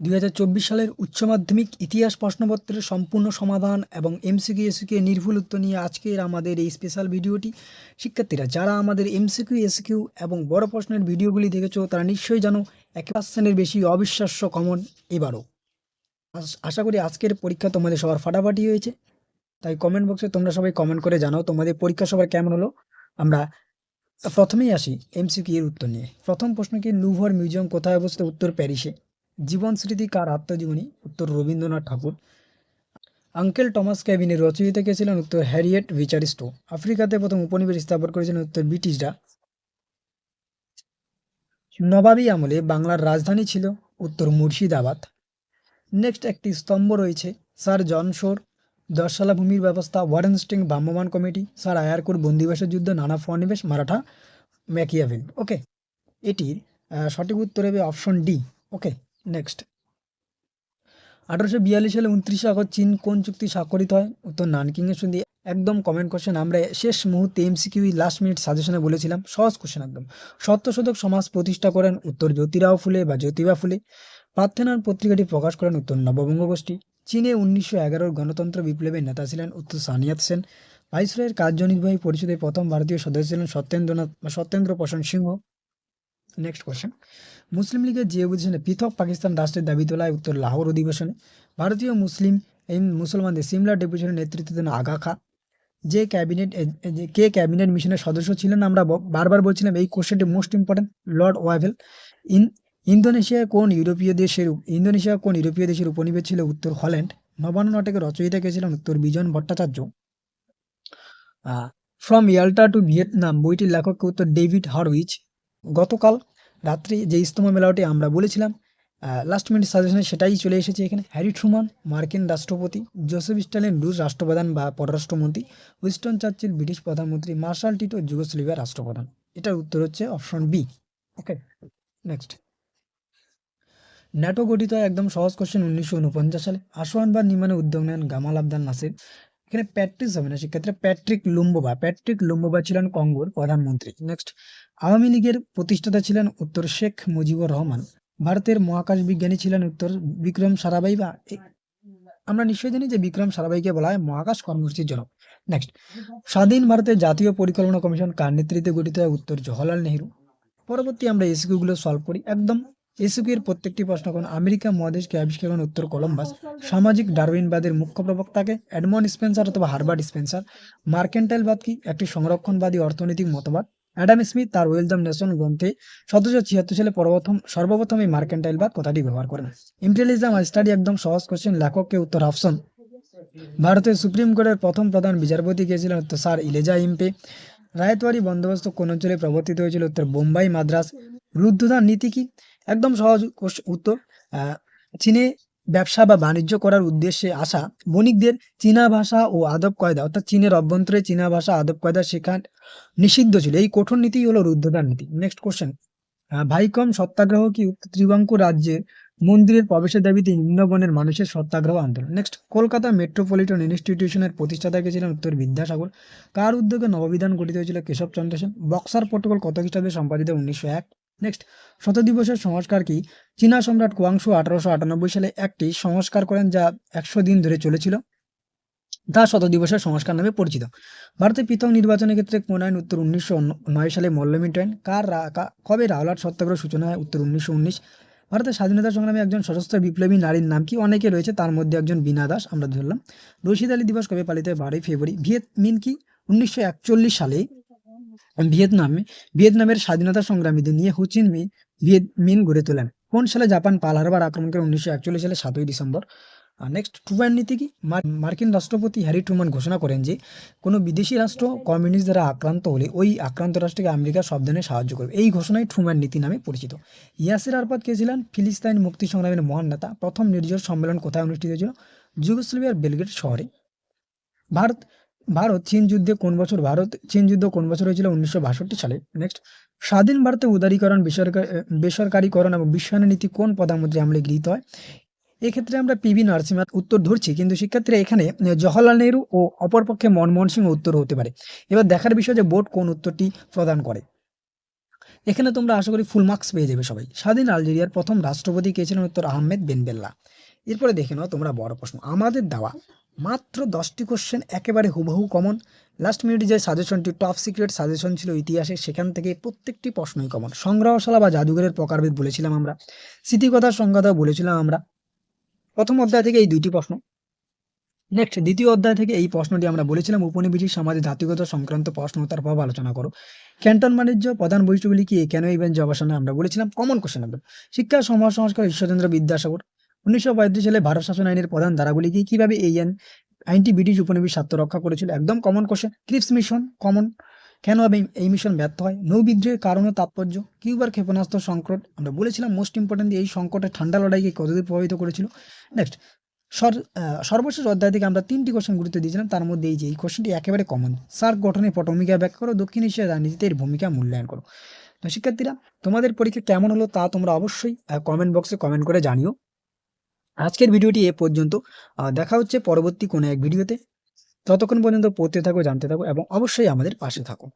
দুই হাজার চব্বিশ সালের উচ্চ মাধ্যমিক ইতিহাস প্রশ্নপত্রের সম্পূর্ণ সমাধান এবং এমসিকিউ এসিকিউ নির্ভুল উত্তর নিয়ে আজকের আমাদের এই স্পেশাল ভিডিওটি। শিক্ষার্থীরা, যারা আমাদের এমসিকিউ এসিকিউ এবং বড় প্রশ্নের ভিডিওগুলি দেখেছ, তারা নিশ্চয়ই জানো, এক পার্সেন্টের বেশি অবিশ্বাস্য কমন এবারও। আশা করি আজকের পরীক্ষা তোমাদের সবার ফাটাফাটি হয়েছে। তাই কমেন্ট বক্সে তোমরা সবাই কমেন্ট করে জানাও তোমাদের পরীক্ষা সবার কেমন হলো। আমরা প্রথমেই আসি এমসিকিউ এর উত্তর নিয়ে। প্রথম প্রশ্ন কি লুভর মিউজিয়াম কোথায় অবস্থিত? উত্তর প্যারিসে। জীবন স্মৃতি কার আত্মজীবনী? উত্তর রবীন্দ্রনাথ ঠাকুর। আঙ্কেল টমাস ক্যাবিনের রচয়িতা কে ছিলেন উত্তর হ্যারিয়েট রিচারিস্টো। আফ্রিকাতে প্রথম উপনিবেশ স্থাপন করেছিলেন উত্তর ব্রিটিশরা। নবাবী আমলে বাংলার রাজধানী ছিল উত্তর মুর্শিদাবাদ। নেক্সট একটি স্তম্ভ রয়েছে, স্যার জন শোর। দশশালা ভূমির ব্যবস্থা ওয়ারেনস্টিং ভ্রাম্যমাণ কমিটি, স্যার আয়ারকুর বন্দিবাসের যুদ্ধ, নানা ফনিবেশ, মারাঠা, ম্যাকিয়াভেল। ওকে, এটির সঠিক উত্তর হবে অপশন ডি। ওকে নেক্সট আঠারোশো বিয়াল্লিশ সালে উনত্রিশে আগস্ট চীন কোন চুক্তি স্বাক্ষরিত হয়? উত্তর নানকিংয়ের সন্ধি একদম কমেন্ট কোশ্চেন আমরা শেষ মুহূর্তে এমসিকিউ লাস্ট মিনিট সাজেশনে বলেছিলাম। সহজ কোশ্চেন একদম। সত্যশোধক সমাজ প্রতিষ্ঠা করেন উত্তর জ্যোতিরাও ফুলে বা জ্যোতিবা ফুলে। পার্থেনার পত্রিকাটি প্রকাশ করেন উত্তর নববঙ্গ গোষ্ঠী। চীনে উনিশশো এগারোর গণতন্ত্র বিপ্লবের নেতা ছিলেন উত্তর সানিয়াত সেন। ভাইসরয়ের কার্যনির্বাহী পরিষদের প্রথম ভারতীয় সদস্য ছিলেন সত্যেন্দ্রনাথ বা সত্যেন্দ্র প্রসন্ন সিংহ। নেক্সট কোশ্চেন মুসলিম লীগের যে অধিবেশনে পৃথক পাকিস্তান রাষ্ট্রের দাবি তোলায় উত্তর লাহোর অধিবেশনে, ভারতীয় মুসলিম এই মুসলমানদের সিমলা ডেপুটেশনের নেতৃত্ব দেন আগা খা। যে ক্যাবিনেট কে ক্যাবিনেট মিশনের সদস্য ছিলেন আমরা বারবার বলছিলাম এই কোশ্চেনটি most important Lord Wavell in, Indonesia কোন ইউরোপীয় দেশের ইন্দোনেশিয়া কোন ইউরোপীয় দেশের উপনিবেশ ছিল? উত্তর হল্যান্ড। নবান্ন নাটকের রচয়িতা ছিলেন? উত্তর Bijon Bhattacharya. From Yalta to Vietnam বইটির লেখক উত্তর ডেভিড হরউইচ। গতকাল রাত্রি যে ইস্তমা মেলাটি আমরা বলেছিলাম লাস্ট মিনিট সাজেশনে সেটাই চলে এসেছে এখানে। হ্যারি ট্রুমান, মার্কিন রাষ্ট্রপতি, জোসেফ স্টালিন রুশ রাষ্ট্রপ্রধান বা পররাষ্ট্রমন্ত্রী উইস্টন চার্চিল, ব্রিটিশ প্রধানমন্ত্রী, মার্শাল টিটো, যুগোস্লোভিয়ার রাষ্ট্রপ্রধান। এটার উত্তর হচ্ছে option B okay next NATO গঠিত একদম সহজ কোশ্চেন উনিশশো উনপঞ্চাশ সালে। আসোয়ান বা নির্মাণে উদ্যোগ নেন গামাল আবদান নাসির। এখানে প্যাট্রিস হবে না, সেক্ষেত্রে প্যাট্রিক লুম্বোবা। প্যাট্রিক লুম্বোবা ছিলেন কঙ্গোর প্রধানমন্ত্রী। নেক্সট আওয়ামী লীগের প্রতিষ্ঠাতা ছিলেন উত্তর শেখ মুজিবুর রহমান। ভারতের মহাকাশ বিজ্ঞানী ছিলেন উত্তর বিক্রম সারাভাই বা আমরা নিশ্চয়ই জানি যে বিক্রম সারাভাইকে বলা হয় মহাকাশ কর্মসূচির জনক। নেক্সট স্বাধীন ভারতের জাতীয় পরিকল্পনা কমিশন কার নেতৃত্বে গঠিত হয় উত্তর জওহরলাল নেহরু? পরবর্তী আমরা এসিকিউ গুলো সলভ করি। একদম এসিকিউ এর প্রত্যেকটি প্রশ্ন কোন আমেরিকা মহাদেশকে আবিষ্কার করেন উত্তর কলম্বাস। সামাজিক ডারউইনবাদের মুখ্য প্রবক্তাকে এডমন্ড স্পেন্সার অথবা হারবার্ট স্পেন্সার। মার্কেন্টাইলবাদ কি? একটি সংরক্ষণবাদী অর্থনৈতিক মতবাদ। অ্যাডাম স্মিথ তার ওয়েলদাম নেশন গ্রন্থে সতেরোশো ছিয়াত্তর সালে প্রথম সর্বপ্রথম এই মার্কেন্টাইল বা কথাটি ব্যবহার করেন। ইম্পেরিয়ালিজম স্টাডি একদম সহজ কোশ্চেন লেখককে উত্তর অপশন। ভারতের সুপ্রিম কোর্টের প্রথম প্রধান বিচারপতি কে ছিলেন উত্তর স্যার ইলেজা ইম্পে। রায়তওয়ারি বন্দোবস্ত কোন অঞ্চলে প্রবর্তিত হয়েছিল উত্তর বোম্বাই মাদ্রাস। রুদ্ধদান নীতি কি? একদম সহজ উত্তর চীনে ব্যবসা বা বাণিজ্য করার উদ্দেশ্যে আসা বণিকদের চীনা ভাষা ও আদব কয়দা, অর্থাৎ চীনের অভ্যন্তরে চীনা ভাষা, আদব কয়দা শেখা নিষিদ্ধ ছিল। এই কঠোর নীতি হলো রুদ্ধদান নীতি। নেক্সট কোশ্চেন ভাইকম সত্যাগ্রহ কি উত্তর ত্রিবাঙ্কুর রাজ্যের মন্দিরের প্রবেশের দাবিতে নিম্নবর্ণের মানুষের সত্যাগ্রহ আন্দোলন? নেক্সট কলকাতা মেট্রোপলিটন ইনস্টিটিউশনের প্রতিষ্ঠাতা ছিলেন উত্তর বিদ্যাসাগর। কার উদ্যোগে নববিধান গঠিত হয়েছিল কেশবচন্দ্র সেন? বক্সার প্রোটোকল কত খ্রিস্টাব্দে সম্পাদিত? উনিশশো এক। নেক্সট শত দিবসের সংস্কার কি? চীনা সম্রাট কুয়াংশু আঠারোশো আটানব্বই সালে একটি সংস্কার করেন যা একশো দিন ধরে চলেছিল। তা শত দিবসের সংস্কার নামে পরিচিত। ভারতে পৃথক নির্বাচনের ক্ষেত্রে কোন আইন উত্তর উনিশশো নয় সালে মল্লমিন্ট আইন কার কবে রাওলাট সত্যাগ্রহ সূচনা হয় উত্তর উনিশশো উনিশ? ভারতের স্বাধীনতা সংগ্রামে একজন সশস্ত্র বিপ্লবী নারীর নাম কি? অনেকে রয়েছে, তার মধ্যে একজন বীণা দাস, আমরা ধরলাম। রশিদ আলী দিবস কবে পালিত হয়? বারোই ফেব্রুয়ারি। ভিয়েত মিন কি? উনিশশো একচল্লিশ সালে ভিয়েতনামে, ভিয়েতনামের স্বাধীনতা সংগ্রামীদের নিয়ে হুচিন মি মিন গড়ে তোলেন। কোন সালে জাপান পাল হারবার আক্রমণ করে উনিশশো একচল্লিশ সালে সাতই ডিসেম্বর? নেক্সট ট্রুম্যান নীতি কি? মার্কিন রাষ্ট্রপতি হ্যারি ট্রুম্যান ঘোষণা করেন যে, কোনো বিদেশি রাষ্ট্র কমিউনিস্ট দ্বারা আক্রান্ত হলে ওই আক্রান্ত রাষ্ট্রকে আমেরিকা সব ধরনের সাহায্য করবে। এই ঘোষণাই ট্রুম্যান নীতি নামে পরিচিত। ইয়াসির আরফাত কে ছিলেন? ফিলিস্তাইন মুক্তি সংগ্রামের মহান নেতা। প্রথম নির্জর সম্মেলন কোথায় অনুষ্ঠিত হয়েছিল? যুগোস্লোভিয়ার বেলগ্রেড শহরে। ভারত ভারত, চীন যুদ্ধে কোন বছর ভারত, চীন যুদ্ধ কোন বছর হয়েছিল উনিশশো বাষট্টি সালে? নেক্সট স্বাধীন ভারতে উদারীকরণ বেসরকারি বেসরকারীকরণ এবং বিশ্বায়ন নীতি কোন প্রধানমন্ত্রী আমলে গৃহীত হয়? এক্ষেত্রে আমরা পিভি নরসিংহার উত্তর ধরছি, কিন্তু শিক্ষার্থীরা এখানে জওহরলাল নেহরু ও অপরপক্ষে মনমোহন সিং উত্তর হতে পারে। এবার দেখার বিষয় যে বোর্ড কোন উত্তরটি প্রদান করে। এখানে তোমরা আশা করি ফুল মার্কস পেয়ে যাবে সবাই। স্বাধীন আলজেরিয়ার প্রথম রাষ্ট্রপতি কে ছিলেন উত্তর আহমেদ বেনবেল্লা। এরপরে দেখে নাও তোমরা বড় প্রশ্ন। আমাদের দেওয়া মাত্র দশটি কোশ্চেন একেবারে হুবহু কমন লাস্ট মিনিটে যে সাজেশনটি টপ সিক্রেট সাজেশন ছিল ইতিহাসে, সেখান থেকে প্রত্যেকটি প্রশ্নই কমন সংগ্রহশালা বা জাদুঘরের প্রকারভেদ বলেছিলাম আমরা। স্মৃতিকথার সংজ্ঞাটাও বলেছিলাম আমরা। প্রথম অধ্যায় থেকে এই দুইটি প্রশ্ন। নেক্সট দ্বিতীয় অধ্যায় থেকে এই প্রশ্নটি আমরা বলেছিলাম। উপনিবেশিক সমাজে জাতিগত সংক্রান্ত প্রশ্ন, তার প্রভাব আলোচনা করো। ক্যান্টন বাণিজ্য প্রধান বৈশিষ্ট্যগুলি কি? কেন ইভেন্ট অবসানে আমরা বলেছিলাম। কমন কোশ্চেন শিক্ষা, সমাজ, সংস্কার, ঈশ্বরচন্দ্র বিদ্যাসাগর। উনিশশো পঁয়ত্রিশ সালে ভারত শাসন আইনের প্রধান ধারাগুলি কি? কীভাবে এই আইন, আইনটি ব্রিটিশ উপনিবেশ স্বার্থ রক্ষা করেছিল? একদম common question Cripps mission common কেন হবে এই মিশন ব্যর্থ হয়? নৌবিদ্রোহের কারণ তাৎপর্য? কিউবার ক্ষেপণাস্ত্র সংকট? আমরা বলেছিলাম মোস্ট ইম্পর্টেন্ট এই সংকটে ঠান্ডা লড়াইকে কতদূর প্রভাবিত করেছিল? নেক্সট সর্বশেষ অধ্যায় থেকে আমরা তিনটি কোশ্চেন গুরুত্ব দিয়েছিলাম। তার মধ্যে এই যে, এই কোশ্চেনটি একেবারে কমন সার্ক গঠনে পটভূমিকা ব্যাখ্যা করো। দক্ষিণ এশিয়ার রাজনীতিতে এর ভূমিকা মূল্যায়ন করো। তো শিক্ষার্থীরা, তোমাদের পরীক্ষা কেমন হলো তা তোমরা অবশ্যই কমেন্ট বক্সে কমেন্ট করে জানিও। আজকের ভিডিওটি এ পর্যন্ত। দেখা হচ্ছে পরবর্তী কোনো এক ভিডিওতে। ততক্ষণ পর্যন্ত পড়তে থাকো, জানতে থাকো এবং অবশ্যই আমাদের পাশে থাকো।